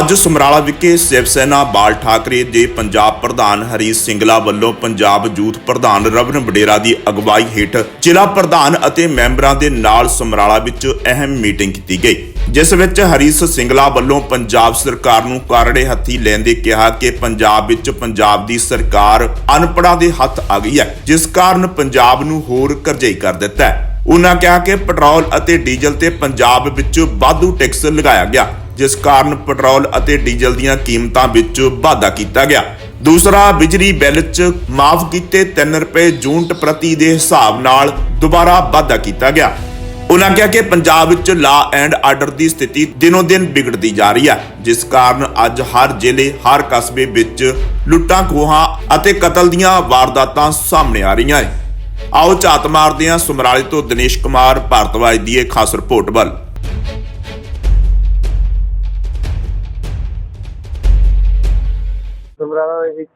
ਅੱਜ ਸਮਰਾਲਾ ਵਿਖੇ ਸ਼ਿਵ ਸੈਨਾ ਬਾਲ ਠਾਕਰੇ ਦੇ ਪੰਜਾਬ ਪ੍ਰਧਾਨ ਹਰੀਸ਼ ਸਿੰਗਲਾ ਵੱਲੋਂ ਪੰਜਾਬ ਯੂਥ ਪ੍ਰਧਾਨ ਰਵਨ ਬਡੇਰਾ ਦੀ ਅਗਵਾਈ ਹੇਠ ਜ਼ਿਲ੍ਹਾ ਪ੍ਰਧਾਨ ਅਤੇ ਮੈਂਬਰਾਂ ਦੇ ਨਾਲ ਸਮਰਾਲਾ ਵਿੱਚ ਅਹਿਮ ਮੀਟਿੰਗ ਕੀਤੀ ਗਈ, ਜਿਸ ਵਿੱਚ ਹਰੀਸ਼ ਸਿੰਗਲਾ ਵੱਲੋਂ ਪੰਜਾਬ ਸਰਕਾਰ ਨੂੰ ਕਾਰੜੇ ਹੱਥੀ ਲੈਂਦੇ ਕਿਹਾ ਕਿ ਪੰਜਾਬ ਵਿੱਚ ਪੰਜਾਬ ਦੀ ਸਰਕਾਰ ਅਨਪੜ੍ਹਾਂ ਦੇ ਹੱਥ ਆ ਗਈ ਹੈ, ਜਿਸ ਕਾਰਨ ਪੰਜਾਬ ਨੂੰ ਹੋਰ ਕਰਜ਼ਈ ਕਰ ਦਿੱਤਾ ਹੈ। ਉਨ੍ਹਾਂ ਕਿਹਾ ਕਿ ਪੈਟਰੋਲ ਅਤੇ ਡੀਜ਼ਲ ਤੇ ਪੰਜਾਬ ਵਿੱਚ ਵਾਧੂ ਟੈਕਸ ਲਗਾਇਆ ਗਿਆ। ਜਿਸ ਕਾਰਨ ਪੈਟਰੋਲ ਅਤੇ ਡੀਜ਼ਲ ਦੀਆਂ ਕੀਮਤਾਂ ਵਿੱਚ ਵਾਧਾ ਕੀਤਾ ਗਿਆ। ਦੂਸਰਾ, ਬਿਜਲੀ ਬਿੱਲ 'ਚ ਮਾਫ ਕੀਤੇ 3 ਰੁਪਏ ਯੂਨਿਟ ਪ੍ਰਤੀ ਦੇ ਹਿਸਾਬ ਨਾਲ ਦੁਬਾਰਾ ਵਾਧਾ ਕੀਤਾ ਗਿਆ। ਉਹਨਾਂ ਕਿਹਾ ਕਿ ਪੰਜਾਬ ਵਿੱਚ ਲਾ ਐਂਡ ਆਰਡਰ ਦੀ ਸਥਿਤੀ ਦਿਨੋ ਦਿਨ ਵਿਗੜਦੀ ਜਾ ਰਹੀ ਹੈ, ਜਿਸ ਕਾਰਨ ਅੱਜ ਹਰ ਜ਼ਿਲ੍ਹੇ, ਹਰ ਕਸਬੇ ਵਿੱਚ ਲੁੱਟਾਂ, ਖੋਹਾਂ ਅਤੇ ਕਤਲ ਦੀਆਂ ਵਾਰਦਾਤਾਂ ਸਾਹਮਣੇ ਆ ਰਹੀਆਂ ਹੈ ਆਓ ਝਾਤ ਮਾਰਦੇ ਹਾਂ ਸਮਰਾਲੇ ਤੋਂ ਦਿਨੇਸ਼ ਕੁਮਾਰ ਭਾਰਤਵਾਜ ਦੀ ਇਹ ਖਾਸ ਰਿਪੋਰਟ ਵੱਲ। ਸਮਰਾਲਾ ਦੇ ਵਿੱਚ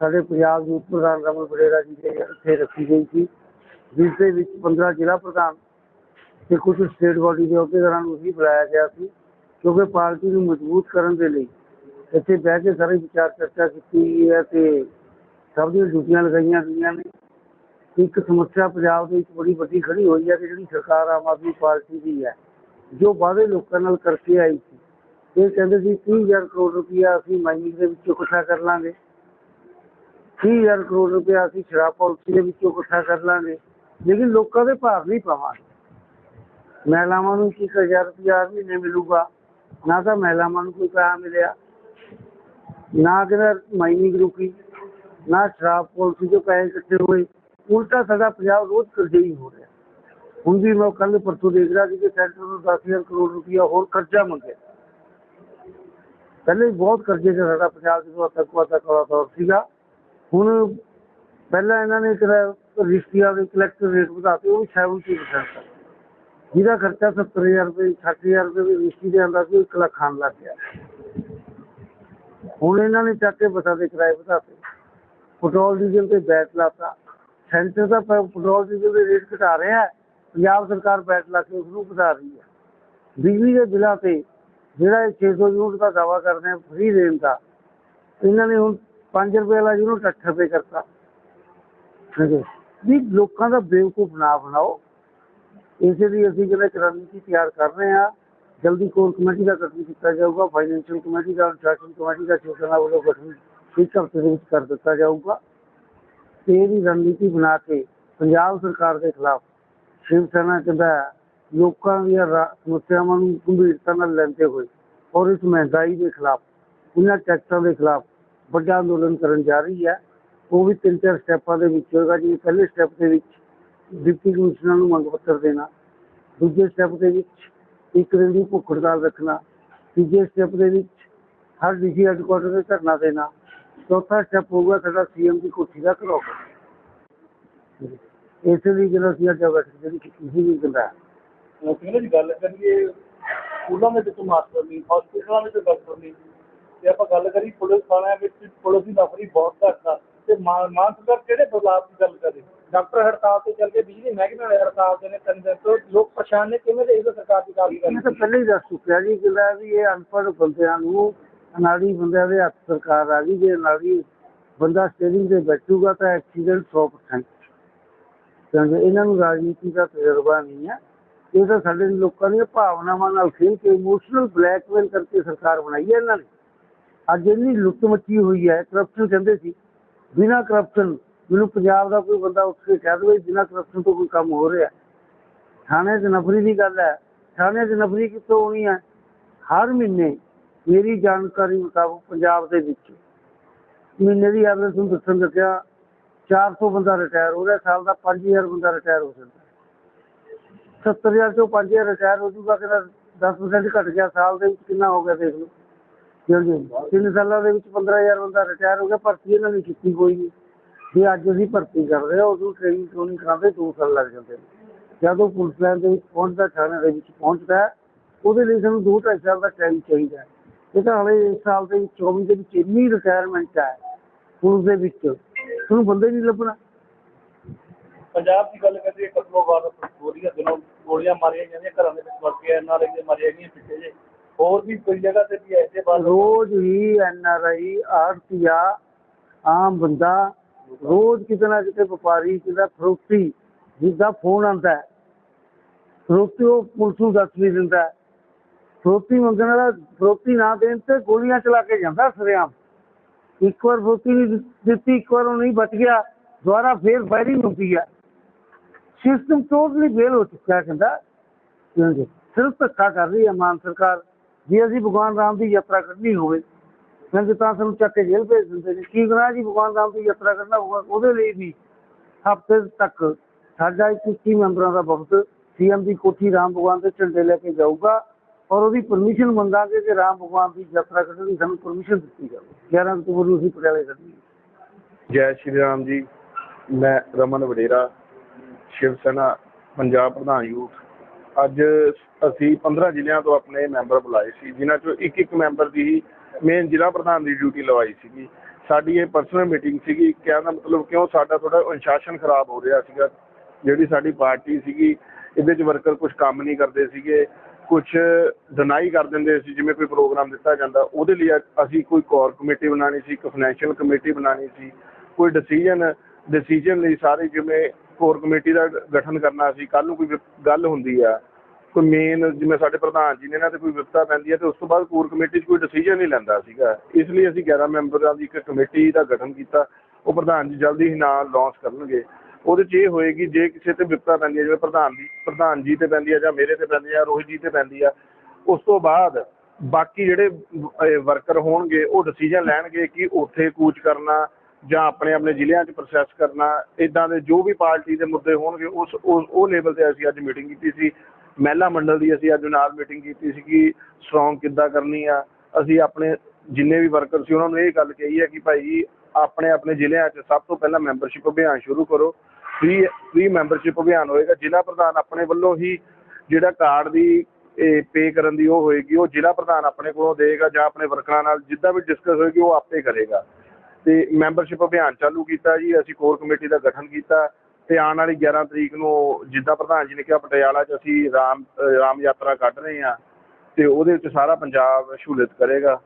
ਸਾਡੇ ਪੰਜਾਬ ਯੂਥ ਪ੍ਰਧਾਨ ਰਮਨ ਬੜੇਰਾ ਜੀ ਦੇ ਇੱਥੇ ਰੱਖੀ ਗਈ ਸੀ, ਜਿਸ ਦੇ ਵਿੱਚ 15 ਜ਼ਿਲ੍ਹਾ ਪ੍ਰਧਾਨ ਤੇ ਕੁਝ ਸਟੇਟ ਬਾਡੀ ਦੇ ਅਹੁਦੇਦਾਰਾਂ ਨੂੰ ਵੀ ਬੁਲਾਇਆ ਗਿਆ ਸੀ, ਕਿਉਂਕਿ ਪਾਰਟੀ ਨੂੰ ਮਜ਼ਬੂਤ ਕਰਨ ਦੇ ਲਈ ਇੱਥੇ ਬਹਿ ਕੇ ਸਾਰੇ ਵਿਚਾਰ ਚਰਚਾ ਕੀਤੀ ਗਈ ਹੈ ਤੇ ਸਭ ਦੀਆਂ ਡਿਊਟੀਆਂ ਲਗਾਈਆਂ ਗਈਆਂ ਨੇ। ਇੱਕ ਸਮੱਸਿਆ ਪੰਜਾਬ ਦੇ ਵਿੱਚ ਬੜੀ ਵੱਡੀ ਖੜੀ ਹੋਈ ਹੈ ਕਿ ਜਿਹੜੀ ਸਰਕਾਰ ਆਮ ਆਦਮੀ ਪਾਰਟੀ ਦੀ ਹੈ, ਜੋ ਵਾਅਦੇ ਲੋਕਾਂ ਨਾਲ ਕਰਕੇ ਆਈ ਇਹ ਕਹਿੰਦੇ ਸੀ 30000 ਕਰੋੜ ਰੁਪਇਆ ਅਸੀਂ ਮਾਈਨਿੰਗ ਦੇ ਵਿੱਚੋਂ ਇਕੱਠਾ ਕਰ ਲਾਂਗੇ। 30000 ਕਰੋੜ ਰੁਪਇਆ ਅਸੀਂ ਸ਼ਰਾਬ ਪਾਲਿਸੀ ਦੇ ਵਿੱਚੋਂ ਇਕੱਠਾ ਕਰ ਲਾਂਗੇ। ਲੇਕਿਨ ਲੋਕਾਂ ਦੇ ਭਾਰ ਨਹੀਂ ਪਾਵਾਂਗੇ। ਮਹਿਲਾਵਾਂ ਨੂੰ 1000 ਰੁਪਇਆ ਮਹੀਨੇ ਮਿਲੂਗਾ। ਨਾ ਤਾਂ ਮਹਿਲਾਵਾਂ ਨੂੰ ਕੋਈ ਪੈਸਾ ਮਿਲਿਆ, ਨਾ ਕਿਹਦਾ ਮਾਈਨਿੰਗ ਰੁਕੀ, ਨਾ ਸ਼ਰਾਬ ਪਾਲਿਸੀ ਜੋ ਪੈਸੇ ਇਕੱਠੇ ਹੋਏ। ਉਲਟਾ ਸਾਡਾ ਪੰਜਾਬ ਰੋਜ਼ ਕਰਜ਼ਈ ਹੋ ਰਿਹਾ। ਹੁਣ ਵੀ ਮੈਂ ਕੱਲ ਪਰਸੋਂ ਦੇਖ ਰਿਹਾ ਸੀ ਕਿ ਸੈਂਟਰ ਨੂੰ 10000 ਕਰੋੜ ਰੁਪਇਆ ਹੋਰ ਕਰਜ਼ਾ ਮੰਗਿਆ। ਪਹਿਲੇ ਹੀ ਬਹੁਤ ਕਰਜ਼ੇ 'ਚ ਸਾਡਾ ਪੰਜਾਬ ਜਦੋਂ ਤੱਕਵਾ ਤੱਕ ਵਾਲਾ ਦੌਰ ਸੀਗਾ ਹੁਣ ਪਹਿਲਾਂ ਇਹਨਾਂ ਨੇ ਕਿਹਾ ਰਜਿਸਟਰੀਆਂ ਦੇ ਕਲੈਕਟਰ ਰੇਟ ਵਧਾਤੇ ਉਹ ਵੀ 70% ਤੱਕ ਜਿਹਦਾ ਖਰਚਾ 70000 ਰੁਪਏ 60000 ਰੁਪਏ ਦੀ ਰਜਿਸਟਰੀ ਦੇ ਆਂਦਾ ਸੀ ਉਹ ਇੱਕ ਲੱਖ ਖਾਣ ਲੱਗ ਗਿਆ ਹੁਣ ਇਹਨਾਂ ਨੇ ਚੱਕ ਕੇ ਬੱਸਾਂ ਦੇ ਕਿਰਾਏ ਵਧਾਤੇ ਪੈਟਰੋਲ ਡੀਜ਼ਲ ਤੇ ਬੈਟ ਲਾਤਾ ਸੈਂਟਰ ਦਾ ਪ- ਪੈਟਰੋਲ ਡੀਜ਼ਲ ਦੇ ਰੇਟ ਘਟਾ ਰਿਹਾ ਹੈ ਪੰਜਾਬ ਸਰਕਾਰ ਬੈਟ ਲਾ ਕੇ ਉਸ ਨੂੰ ਵਧਾ ਰਹੀ ਹੈ ਬਿਜਲੀ ਦੇ ਬਿੱਲਾਂ ਤੇ ਜਿਹੜਾ ਇਹ 600 ਯੂਨਿਟ ਦਾ ਦਾਵਾ ਕਰਦੇ ਆ ਫ੍ਰੀ ਦੇਣ ਦਾ, ਇਹਨਾਂ ਨੇ ਹੁਣ 5 ਰੁਪਏ ਵਾਲਾ ਯੂਨਿਟ 8 ਰੁਪਏ ਕਰਤਾ। ਵੀ ਲੋਕਾਂ ਦਾ ਬੇਵਕੂਫ ਨਾ ਬਣਾਓ। ਇਸੇ ਲਈ ਅਸੀਂ ਜਿਹੜਾ ਰਣਨੀਤੀ ਤਿਆਰ ਕਰ ਰਹੇ ਹਾਂ, ਜਲਦੀ ਕੋਰ ਕਮੇਟੀ ਦਾ ਗਠਨ ਕੀਤਾ ਜਾਊਗਾ ਫਾਈਨੈਂਸ਼ੀਅਲ ਕਮੇਟੀ ਦਾ ਅਨੁਸ਼ਾਸਨ ਕਮੇਟੀ ਦਾ ਸ਼ਿਵਸੈਨਾ ਵੱਲੋਂ ਗਠਨ ਇੱਕ ਹਫ਼ਤੇ ਦੇ ਵਿੱਚ ਕਰ ਦਿੱਤਾ ਜਾਊਗਾ। ਤੇ ਇਹਦੀ ਰਣਨੀਤੀ ਬਣਾ ਕੇ ਪੰਜਾਬ ਸਰਕਾਰ ਦੇ ਖਿਲਾਫ ਸ਼ਿਵ ਸੈਨਾ ਕਹਿੰਦਾ ਲੋਕਾਂ ਦੀਆਂ ਰਾ- ਸਮੱਸਿਆਵਾਂ ਨੂੰ ਗੰਭੀਰਤਾ ਨਾਲ ਲੈਂਦੇ ਹੋਏ ਔਰ ਇਸ ਮਹਿੰਗਾਈ ਦੇ ਖਿਲਾਫ ਇਹਨਾਂ ਟੈਕਸਾਂ ਦੇ ਖਿਲਾਫ ਵੱਡਾ ਅੰਦੋਲਨ ਕਰਨ ਜਾ ਰਹੀ ਹੈ। ਉਹ ਵੀ ਤਿੰਨ ਚਾਰ ਸਟੈਪਾਂ ਦੇ ਵਿੱਚ ਹੋਏਗਾ। ਜੀ ਪਹਿਲੇ ਸਟੈਪ ਦੇ ਵਿੱਚ ਡਿਪਟੀ ਕਮਿਸ਼ਨਰ ਨੂੰ ਮੰਗ ਪੱਤਰ ਦੇਣਾ, ਦੂਜੇ ਸਟੈਪ ਦੇ ਵਿੱਚ ਇੱਕ ਦਿਨ ਦੀ ਭੁੱਖ ਹੜਤਾਲ ਰੱਖਣਾ, ਤੀਜੇ ਸਟੈਪ ਦੇ ਵਿੱਚ ਹਰ ਡੀਸੀ ਹੈਡਕੁਆਟਰ ਤੇ ਧਰਨਾ ਦੇਣਾ, ਚੌਥਾ ਸਟੈਪ ਹੋਊਗਾ ਸਾਡਾ ਸੀਐਮ ਦੀ ਕੋਠੀ ਦਾ ਘਰੋ ਇਸੇ ਲਈ ਜਦੋਂ ਅਸੀਂ ਅੱਜ ਬੈਠਕ ਜਿਹੜੀ ਕੀਤੀ ਸੀ ਵੀ ਕਹਿੰਦਾ ਕਹਿੰਦੇ ਜੀ ਗੱਲ ਕਰੀਏ, ਸਕੂਲਾਂ ਦੇ ਵਿੱਚ ਮਾਸਟਰ ਨਹੀਂ ਹਸਪੀਟਲਾਂ ਵਿੱਚ ਡਾਕਟਰ ਨਹੀਂ। ਤੇ ਆਪਾਂ ਗੱਲ ਕਰੀ ਪੁਲਿਸ ਥਾਣਿਆਂ ਵਿੱਚ, ਪੁਲਿਸ ਦੀ ਨੌਕਰੀ ਬਹੁਤ ਘੱਟ ਆ। ਤੇ ਮਾਨ ਸਰਕਾਰ ਕਿਹੜੇ ਬਦਲਾਅ ਦੀ ਗੱਲ ਕਰੇ ਡਾਕਟਰ ਹੜਤਾਲ ਤੇ ਚੱਲ ਕੇ ਬਿਜਲੀ ਮਹਿਕਮੇ ਵਾਲੇ ਹੜਤਾਲ ਤੇ ਨੇ, ਤਿੰਨ ਦਿਨ ਤੋਂ। ਲੋਕ ਪਰੇਸ਼ਾਨ ਨੇ, ਕਿਵੇਂ ਦੇ ਇਸ ਸਰਕਾਰ ਦੀ ਕਾਰਜ ਇਹ ਤਾਂ ਪਹਿਲਾਂ ਹੀ ਦੱਸ ਚੁੱਕਿਆ ਜੀ ਕਹਿੰਦਾ ਵੀ ਇਹ ਅਨਪੜ੍ਹ ਬੰਦਿਆਂ ਨੂੰ, ਅਨਾੜੀ ਬੰਦਿਆਂ ਦੇ ਹੱਥ ਸਰਕਾਰ ਆ ਗਈ, ਜੇ ਅਨਾੜੀ ਬੰਦਾ ਸਟੇਰਿੰਗ ਤੇ ਬੈਠੂਗਾ ਤਾਂ ਐਕਸੀਡੈਂਟ 100% ਕਿਉਂਕਿ ਇਹਨਾਂ ਨੂੰ ਰਾਜਨੀਤੀ ਦਾ ਤਜਰਬਾ ਨਹੀਂ ਹੈ ਇਹ ਤਾਂ ਸਾਡੇ ਲੋਕਾਂ ਦੀਆਂ ਭਾਵਨਾਵਾਂ ਨਾਲ ਖੇਡ ਕੇ ਇਮੋਸ਼ਨਲ ਬਲੈਕਮੇਲ ਕਰਕੇ ਸਰਕਾਰ ਬਣਾਈ ਹੈ ਇਹਨਾਂ ਨੇ। ਅੱਜ ਇੰਨੀ ਲੁੱਟ ਮੱਚੀ ਹੋਈ ਹੈ ਕਰਪਸ਼ਨ ਕਹਿੰਦੇ ਸੀ। ਬਿਨਾਂ ਕਰਪਸ਼ਨ ਮੈਨੂੰ ਪੰਜਾਬ ਦਾ ਕੋਈ ਬੰਦਾ ਉੱਠ ਕੇ ਕਹਿ ਦੇਵੇ, ਬਿਨਾਂ ਕਰਪਸ਼ਨ ਤੋਂ ਕੋਈ ਕੰਮ ਹੋ ਰਿਹਾ। ਥਾਣੇ 'ਚ ਨਫਰੀ ਦੀ ਗੱਲ ਹੈ। ਥਾਣੇ 'ਚ ਨਫਰੀ ਕਿੱਥੋਂ ਹੋਣੀ ਹੈ? ਹਰ ਮਹੀਨੇ ਮੇਰੀ ਜਾਣਕਾਰੀ ਮੁਤਾਬਕ ਪੰਜਾਬ ਦੇ ਵਿੱਚ ਮਹੀਨੇ ਦੀ ਐਵਰੇਜ ਤੁਹਾਨੂੰ ਦੱਸਣ ਲੱਗਿਆ 400 ਬੰਦਾ ਰਿਟਾਇਰ ਹੋ ਰਿਹਾ, ਸਾਲ ਦਾ 5000 ਬੰਦਾ ਰਿਟਾਇਰ ਹੋ ਸਕਦਾ। 70000 ਚੋਂ 5000 ਰਿਟਾਇਰ ਹੋ ਜੂਗਾ ਕਿ 10% ਘਟ ਗਿਆ, ਸਾਲ ਦੇ ਵਿੱਚ ਕਿੰਨਾ ਹੋ ਗਿਆ ਦੇਖ ਲਓ। ਕਿਉਂਕਿ ਤਿੰਨ ਸਾਲਾਂ ਦੇ ਵਿੱਚ 15000 ਬੰਦਾ ਰਿਟਾਇਰ ਹੋ ਗਿਆ, ਭਰਤੀ ਇਹਨਾਂ ਨੇ ਕੀਤੀ ਕੋਈ ਨਹੀਂ। ਜੇ ਅੱਜ ਅਸੀਂ ਭਰਤੀ ਕਰ ਹਾਂ, ਉਦੋਂ ਟ੍ਰੇਨਿੰਗ ਕਿਉਂ ਕਰਾਉਂਦੇ ਦੋ ਸਾਲ ਲੱਗ ਜਾਂਦੇ ਨੇ। ਜਦੋਂ ਪੁਲਿਸ ਲਾਈਨ ਦੇ ਵਿੱਚ ਪਹੁੰਚਦਾ, ਥਾਣੇ ਦੇ ਵਿੱਚ ਪਹੁੰਚਦਾ, ਉਹਦੇ ਲਈ ਸਾਨੂੰ ਦੋ ਢਾਈ ਸਾਲ ਦਾ ਟਾਈਮ ਚਾਹੀਦਾ ਇਹ ਤਾਂ ਹਾਲੇ ਇਸ ਸਾਲ ਦੇ 24 ਦੇ ਵਿੱਚ ਇੰਨੀ ਰਿਟਾਇਰਮੈਂਟ ਹੈ, ਪੁਲਿਸ ਦੇ ਵਿੱਚ। ਤੁਹਾਨੂੰ ਬੰਦੇ ਨਹੀਂ ਲੱਭਣਾ। ਪੰਜਾਬ ਦੀ ਗੱਲ ਕਰੀਏ ਕਤਲੋ ਵਾਰ ਗੋਲੀਆਂ ਦਿਨੋਂ ਗੋਲੀਆਂ ਮਾਰੀਆਂ ਜਾਂਦੀਆਂ, ਘਰਾਂ ਦੇ ਵਿੱਚ ਵੜ ਕੇ ਐਨਆਰਆਈ ਦੇ ਮਾਰੀਆਂ ਗਈਆਂ ਪਿੱਛੇ ਜੇ ਹੋਰ ਵੀ ਕੋਈ ਜਗ੍ਹਾ ਤੇ ਵੀ ਐਸੇ ਬਾਤ ਰੋਜ਼ ਹੀ ਐਨ ਆਰ ਆਈ ਆੜਤੀਆ, ਆਮ ਬੰਦਾ, ਰੋਜ਼ ਕਿਤੇ ਕਿਤੇ ਵਪਾਰੀ ਕਿਦਾ ਫਰੋਤੀ, ਜਿੱਦਾਂ ਫੋਨ ਆਉਂਦਾ ਫਰੋਤੀ ਉਹ ਪੁਲਿਸ ਨੂੰ ਦੱਸ ਵੀ ਦਿੰਦਾ ਫਰੋਤੀ ਮੰਗਣ ਵਾਲਾ, ਫਰੋਤੀ ਨਾ ਦੇਣ ਤੇ ਗੋਲੀਆਂ ਚਲਾ ਕੇ ਜਾਂਦਾ ਸਰਿਆਮ। ਇੱਕ ਵਾਰ ਫਰੋਤੀ ਨਹੀਂ ਦਿੱਤੀ, ਇੱਕ ਵਾਰ ਉਹ ਨਹੀਂ ਬਚ ਗਿਆ, ਦੁਬਾਰਾ ਫੇਰ ਫਾਇਰਿੰਗ ਹੁੰਦੀ ਹੈ। ਸਿਸਟਮ ਟੋਟਲੀ ਫੇਲ ਹੋ ਚੁੱਕਾ ਹੈ ਕਹਿੰਦਾ। ਸਿਰਫ ਧੱਕਾ ਕਰ ਰਹੀ ਹੈ ਮਾਨ ਸਰਕਾਰ। ਜੇ ਅਸੀਂ ਭਗਵਾਨ ਰਾਮ ਦੀ ਯਾਤਰਾ ਕਰਨੀ ਹੋਵੇ ਕਹਿੰਦੇ ਤਾਂ ਸਾਨੂੰ ਚੱਕ ਕੇ ਜੇਲ੍ਹ ਭੇਜ ਦਿੰਦੇ ਨੇ, ਕੀ ਕਰਾਂ ਜੀ ਭਗਵਾਨ ਰਾਮ ਦੀ ਯਾਤਰਾ ਕਰਨਾ ਹੋਊਗਾ? ਉਹਦੇ ਲਈ ਵੀ ਹਫ਼ਤੇ ਤੱਕ ਸਾਡਾ 21 ਮੈਂਬਰਾਂ ਦਾ ਬਹੁਤ ਸੀਐਮ ਦੀ ਕੋਠੀ ਰਾਮ ਭਗਵਾਨ ਦੇ ਝੰਡੇ ਲੈ ਕੇ ਜਾਊਗਾ ਔਰ ਉਹਦੀ ਪਰਮਿਸ਼ਨ ਮੰਗਾਂਗੇ ਕਿ ਰਾਮ ਭਗਵਾਨ ਦੀ ਯਾਤਰਾ ਕੱਢਣ ਦੀ ਸਾਨੂੰ ਪਰਮਿਸ਼ਨ ਦਿੱਤੀ ਜਾਵੇ। 11 ਅਕਤੂਬਰ ਨੂੰ ਅਸੀਂ ਪਟਿਆਲੇ ਕੱਢਣੀ ਜੈ ਸ਼੍ਰੀ ਰਾਮ ਜੀ, ਮੈਂ ਰਮਨ ਵਡੇਰਾ ਸ਼ਿਵ ਸੈਨਾ, ਪੰਜਾਬ ਪ੍ਰਧਾਨ ਯੂਥ। ਅੱਜ ਅਸੀਂ 15 ਜ਼ਿਲ੍ਹਿਆਂ ਤੋਂ ਆਪਣੇ ਮੈਂਬਰ ਬੁਲਾਏ ਸੀ, ਜਿਨ੍ਹਾਂ ਚੋਂ ਇੱਕ ਇੱਕ ਮੈਂਬਰ ਦੀ ਮੇਨ ਜ਼ਿਲ੍ਹਾ ਪ੍ਰਧਾਨ ਦੀ ਡਿਊਟੀ ਲਵਾਈ ਸੀਗੀ। ਸਾਡੀ ਇਹ ਪਰਸਨਲ ਮੀਟਿੰਗ ਸੀਗੀ, ਕਹਿਣ ਦਾ ਮਤਲਬ ਕਿਉਂ ਸਾਡਾ ਥੋੜਾ ਅਨੁਸ਼ਾਸਨ ਖਰਾਬ ਹੋ ਰਿਹਾ ਸੀਗਾ, ਜਿਹੜੀ ਸਾਡੀ ਪਾਰਟੀ ਸੀਗੀ, ਇਹਦੇ 'ਚ ਵਰਕਰ ਕੁਝ ਕੰਮ ਨਹੀਂ ਕਰਦੇ ਸੀਗੇ ਕੁਝ ਡਿਨਾਈ ਕਰ ਦਿੰਦੇ ਸੀ, ਜਿਵੇਂ ਕੋਈ ਪ੍ਰੋਗਰਾਮ ਦਿੱਤਾ ਜਾਂਦਾ, ਉਹਦੇ ਲਈ ਅ- ਅਸੀਂ ਕੋਈ ਕੋਰ ਕਮੇਟੀ ਬਣਾਉਣੀ ਸੀ, ਇੱਕ ਫਾਈਨੈਂਸ਼ੀਅਲ ਕਮੇਟੀ ਬਣਾਉਣੀ ਸੀ, ਕੋਈ ਡਿਸੀਜਨ ਡਿਸੀਜਨ ਲਈ ਸਾਰੇ ਜਿਵੇਂ ਕੋਰ ਕਮੇਟੀ ਦਾ ਗਠਨ ਕਰਨਾ ਸੀ ਕੱਲ ਨੂੰ ਕੋਈ ਵਿਪ- ਗੱਲ ਹੁੰਦੀ ਆ, ਕੋਈ ਮੇਨ ਜਿਵੇਂ ਸਾਡੇ ਪ੍ਰਧਾਨ ਜੀ ਨੇ ਇਹਨਾਂ ਤੇ ਕੋਈ ਵਿਪਤਾ ਪੈਂਦੀ ਹੈ ਤੇ ਉਸ ਤੋਂ ਬਾਅਦ ਕੋਰ ਕਮੇਟੀ 'ਚ ਕੋਈ ਡਿਸੀਜਨ ਨਹੀਂ ਲੈਂਦਾ ਸੀਗਾ। ਇਸ ਲਈ ਅਸੀਂ 11 ਮੈਂਬਰਾਂ ਦੀ ਇੱਕ ਕਮੇਟੀ ਦਾ ਗਠਨ ਕੀਤਾ, ਉਹ ਪ੍ਰਧਾਨ ਜੀ ਜਲਦੀ ਹੀ ਨਾਲ ਲਾਂਚ ਕਰਨਗੇ। ਉਹਦੇ 'ਚ ਇਹ ਹੋਏਗੀ, ਜੇ ਕਿਸੇ ਤੇ ਵਿਪਤਾ ਪੈਂਦੀ ਹੈ ਜਿਵੇਂ ਪ੍ਰਧਾਨ ਜੀ ਪ੍ਰਧਾਨ ਜੀ ਤੇ ਪੈਂਦੀ ਆ ਜਾਂ ਮੇਰੇ ਤੇ ਪੈਂਦੀ ਆ ਰੋਹਿਤ ਜੀ ਤੇ ਪੈਂਦੀ ਆ, ਉਸ ਤੋਂ ਬਾਅਦ ਬਾਕੀ ਜਿਹੜੇ ਵਰਕਰ ਹੋਣਗੇ, ਉਹ ਡਿਸੀਜਨ ਲੈਣਗੇ ਕਿ ਉੱਥੇ ਕੂਚ ਕਰਨਾ ਜਾਂ ਆਪਣੇ ਆਪਣੇ ਜ਼ਿਲ੍ਹਿਆਂ 'ਚ ਪ੍ਰੋਸੈਸ ਕਰਨਾ ਇਦਾਂ ਦੇ ਜੋ ਵੀ ਪਾਰਟੀ ਦੇ ਮੁੱਦੇ ਹੋਣਗੇ, ਉਸ ਉਹ ਲੈਵਲ ਤੇ ਅਸੀਂ ਅੱਜ ਮੀਟਿੰਗ ਕੀਤੀ ਸੀ। ਮਹਿਲਾ ਮੰਡਲ ਦੀ ਅਸੀਂ ਅੱਜ ਨਾਲ ਮੀਟਿੰਗ ਕੀਤੀ ਸੀ ਕਿ ਸਟਰੋਂਗ ਕਿੱਦਾਂ ਕਰਨੀ ਆ। ਅਸੀਂ ਆਪਣੇ ਜਿੰਨੇ ਵੀ ਵਰਕਰ ਸੀ, ਉਹਨਾਂ ਨੂੰ ਇਹ ਗੱਲ ਕਹੀ ਹੈ ਕਿ ਭਾਈ ਆਪਣੇ ਆਪਣੇ ਜ਼ਿਲ੍ਹਿਆਂ 'ਚ ਸਭ ਤੋਂ ਪਹਿਲਾਂ ਮੈਂਬਰਸ਼ਿਪ ਅਭਿਆਨ ਸ਼ੁਰੂ ਕਰੋ। ਫ੍ਰੀ ਫ੍ਰੀ ਮੈਂਬਰਸ਼ਿਪ ਅਭਿਆਨ ਹੋਏਗਾ। ਜ਼ਿਲ੍ਹਾ ਪ੍ਰਧਾਨ ਆਪਣੇ ਵੱਲੋਂ ਹੀ ਜਿਹੜਾ ਕਾਰਡ ਦੀ, ਇਹ ਪੇ ਕਰਨ ਦੀ ਉਹ ਹੋਏਗੀ, ਉਹ ਜ਼ਿਲ੍ਹਾ ਪ੍ਰਧਾਨ ਆਪਣੇ ਕੋਲੋਂ ਦੇਗਾ ਜਾਂ ਆਪਣੇ ਵਰਕਰਾਂ ਨਾਲ ਜਿੱਦਾਂ ਵੀ ਡਿਸਕਸ ਹੋਏਗੀ, ਉਹ ਆਪੇ ਕਰੇਗਾ। ਤੇ ਮੈਂਬਰਸ਼ਿਪ ਅਭਿਆਨ ਚਾਲੂ ਕੀਤਾ ਜੀ, ਅਸੀਂ ਕੋਰ ਕਮੇਟੀ ਦਾ ਗਠਨ ਕੀਤਾ ਤੇ ਆਉਣ ਵਾਲੀ 11 ਤਰੀਕ ਨੂੰ ਜਿੱਦਾਂ ਪ੍ਰਧਾਨ ਜੀ ਨੇ ਕਿਹਾ, ਪਟਿਆਲਾ 'ਚ ਅਸੀਂ ਰਾਮ ਰਾਮ ਯਾਤਰਾ ਕੱਢ ਰਹੇ ਹਾਂ ਤੇ ਉਹਦੇ ਵਿੱਚ ਸਾਰਾ ਪੰਜਾਬ ਸ਼ਮੂਲੀਅਤ ਕਰੇਗਾ।